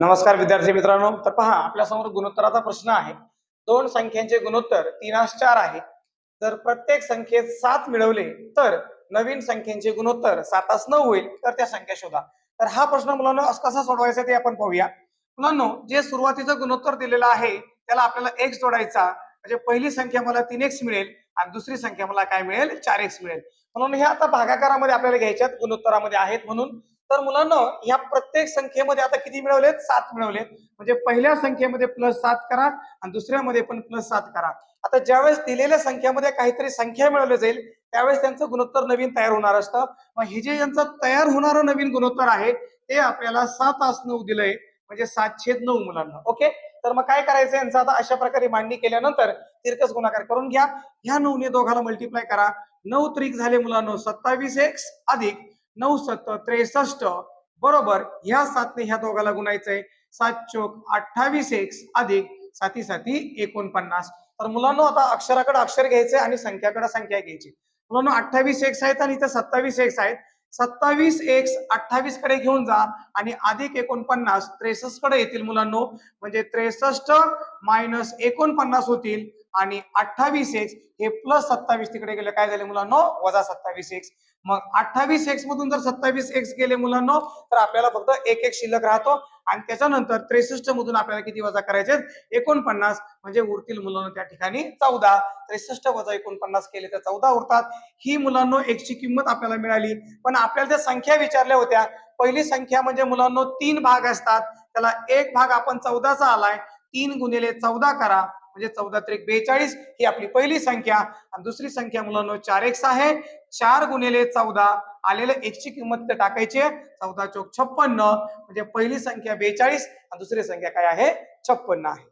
नमस्कार विद्यार्थी मित्रांनो. तर पहा आपल्यासमोर गुणोत्तराचा प्रश्न आहे. दोन संख्यांचे गुणोत्तर तीनास चार आहे. जर प्रत्येक संख्येत सात मिळवले तर नवीन संख्येचे गुणोत्तर सातास नऊ होईल. तर त्या संख्या शोधा. तर हा प्रश्न मुलांना कसा सोडवायचा ते आपण पाहूया. मुलांनो जे सुरुवातीचं गुणोत्तर दिलेलं आहे त्याला आपल्याला एक्स जोडायचा. म्हणजे पहिली संख्या मला तीन एक्स मिळेल आणि दुसरी संख्या मला काय मिळेल? चार एक्स मिळेल. म्हणून हे आता भागाकारामध्ये आपल्याला घ्यायच्यात गुणोत्तरामध्ये आहेत म्हणून. तर मुलांना ह्या प्रत्येक संख्येमध्ये आता किती मिळवलेत? सात मिळवलेत. म्हणजे पहिल्या संख्येमध्ये प्लस सात करा आणि दुसऱ्यामध्ये पण प्लस सात करा. आता ज्यावेळेस दिलेल्या संख्येमध्ये काहीतरी संख्या मिळवली जाईल त्यावेळेस त्यांचं गुणोत्तर नवीन तयार होणार असतं. मग हे जे यांचं तयार होणारं नवीन गुणोत्तर आहे ते आपल्याला सात आस नऊ दिलंय. म्हणजे सात छेद नऊ मुलांना. ओके? तर मग काय करायचं? यांचं आता अशा प्रकारे मांडणी केल्यानंतर तिरकस गुणाकार करून घ्या. ह्या नऊने दोघाला मल्टिप्लाय करा. नऊ त्रिक झाले मुलांना सत्तावीस एक्स अधिक नऊ सत्त त्रेसष्ट. बरोबर ह्या सातने ह्या दोघाला गुणायचंय सात चोक अठ्ठावीस एक्स अधिक साती साती एकोणपन्नास. तर मुलांना आता अक्षराकडे अक्षर घ्यायचे आणि संख्याकडे संख्या घ्यायची. मुलांना अठ्ठावीस एक्स आहेत आणि इथे सत्तावीस एक्स आहेत. सत्तावीस एक्स अठ्ठावीसकडे घेऊन जा आणि अधिक एकोणपन्नास त्रेसष्टकडे येतील मुलांनो. म्हणजे त्रेसष्ट मायनस एकोणपन्नास होतील. आणि अठ्ठावीस एक्स हे प्लस सत्तावीस तिकडे गेले. काय झाले मुलांनो? वजा सत्तावीस एक्स. मग अठ्ठावीस एक्स मधून जर सत्तावीस एक्स गेले मुलांनो तर आपल्याला फक्त एक एक शिल्लक राहतो. आणि त्याच्यानंतर त्रेसष्ट मधून आपल्याला किती वजा करायचे एकोणपन्नास. म्हणजे उरतील मुलांना त्या ठिकाणी चौदा. त्रेसष्ट वजा एकोणपन्नास केले तर चौदा उरतात. ही मुलांनो एक्सची किंमत आपल्याला मिळाली. पण आपल्याला त्या संख्या विचारल्या होत्या. पहिली संख्या म्हणजे मुलांनो तीन भाग असतात. त्याला एक भाग आपण चौदाचा आलाय. तीन गुणिले चौदा करा. म्हणजे चौदा त्रिक बेचाळीस ही आपली पहिली संख्या. आणि दुसरी संख्या मुलांनो चार एक्स आहे. चार गुणिले चौदा आलेल्या एक्सची किंमत टाकायची आहे. चौदा चौक छप्पन्न. म्हणजे पहिली संख्या बेचाळीस आणि दुसरी संख्या काय आहे? छप्पन्न आहे.